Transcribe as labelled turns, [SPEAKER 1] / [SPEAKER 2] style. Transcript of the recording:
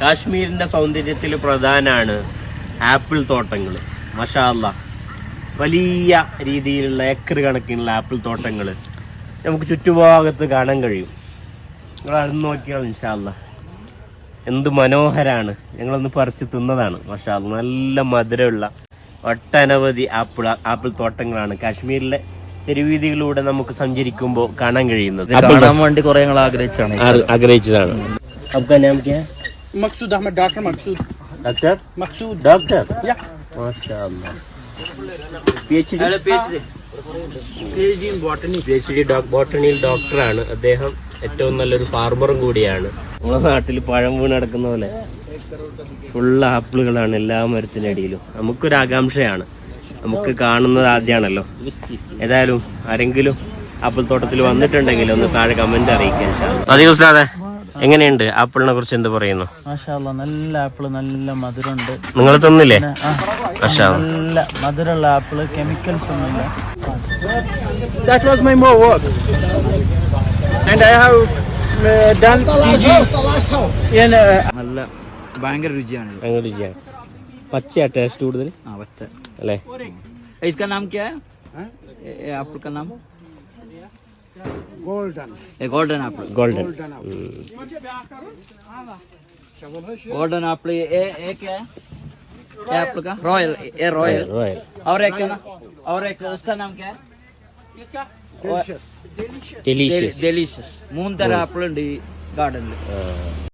[SPEAKER 1] കാശ്മീരിന്റെ സൗന്ദര്യത്തിൽ പ്രധാനമാണ് ആപ്പിൾ തോട്ടങ്ങൾ മഷാല്ല വലിയ രീതിയിലുള്ള ഏക്കർ കണക്കിനുള്ള ആപ്പിൾ തോട്ടങ്ങൾ നമുക്ക് ചുറ്റുഭാഗത്ത് കാണാൻ കഴിയും. നിങ്ങൾ അടുന്ന് നോക്കിയാൽ മിഷാല്ല എന്ത് മനോഹരമാണ് ഞങ്ങളൊന്ന് പറിച്ച് തിന്നതാണ് മഷാല്ല നല്ല മധുരമുള്ള ഒട്ടനവധി ആപ്പിൾ ആപ്പിൾ തോട്ടങ്ങളാണ് കാശ്മീരിലെ തെരുവീതികളിലൂടെ നമുക്ക് സഞ്ചരിക്കുമ്പോൾ കാണാൻ കഴിയുന്നത്.
[SPEAKER 2] കാണാൻ വേണ്ടി കുറെ
[SPEAKER 1] ആഗ്രഹിച്ചതാണ്. ആഗ്രഹിച്ചതാണ്. അപ്പം Maqsood Ahmed
[SPEAKER 3] doctor Maqsood doctor Maqsood
[SPEAKER 1] doctor
[SPEAKER 3] യാ
[SPEAKER 1] മാഷാഅല്ലാ
[SPEAKER 3] പിഎച്ച്ഡി
[SPEAKER 1] അല്ല PhD
[SPEAKER 3] PhD in botany
[SPEAKER 1] PhD ബോട്ടണിയിൽ ഡോക്ടറാണ് അദ്ദേഹം ഏറ്റവും നല്ലൊരു ഫാർമറും കൂടിയാണ്. നമ്മുടെ നാട്ടിൽ പഴം വീണ് നടക്കുന്ന പോലെ ഫുൾ ആപ്പിളുകളാണ് എല്ലാ മരത്തിനടിയിലും നമുക്കൊരു ആകാംക്ഷയാണ്. നമുക്ക് കാണുന്നത് ആദ്യമാണല്ലോ ഏതായാലും ആരെങ്കിലും ആപ്പിൾ തോട്ടത്തിൽ വന്നിട്ടുണ്ടെങ്കിൽ ഒന്ന് താഴെ കമന്റ് അറിയിക്കാൻ അതെ എങ്ങനെയുണ്ട് ആപ്പിളിനെ കുറിച്ച് എന്ത് പറയുന്നു
[SPEAKER 2] മാഷാല്ല നല്ല ആപ്പിള് നല്ല മധുരമുണ്ട്
[SPEAKER 1] നിങ്ങൾ തിന്നില്ലേ
[SPEAKER 2] ആ,
[SPEAKER 1] മാഷാ
[SPEAKER 2] നല്ല മധുരമുള്ള ആപ്പിള് കെമിക്കൽസ് ഒന്നുമില്ല
[SPEAKER 3] That was my more work. And I have uh, done PG in uh,
[SPEAKER 2] നല്ല ഭയങ്കര രുചിയാണ് ഇത്
[SPEAKER 1] അങ്ങോട്ട് ചെയ്യാം പച്ചയാ ടേസ്റ്റ് കൂടുതൽ
[SPEAKER 2] ആ പച്ച
[SPEAKER 1] അല്ലേ
[SPEAKER 2] इसका नाम क्या है ये- ये एप्पल का नाम
[SPEAKER 3] golden
[SPEAKER 2] golden golden royal royal
[SPEAKER 1] royal
[SPEAKER 2] और एक और एक उसका नाम क्या है? किसका? डेलिशियस डेलिशियस मून तरह आपले गार्डन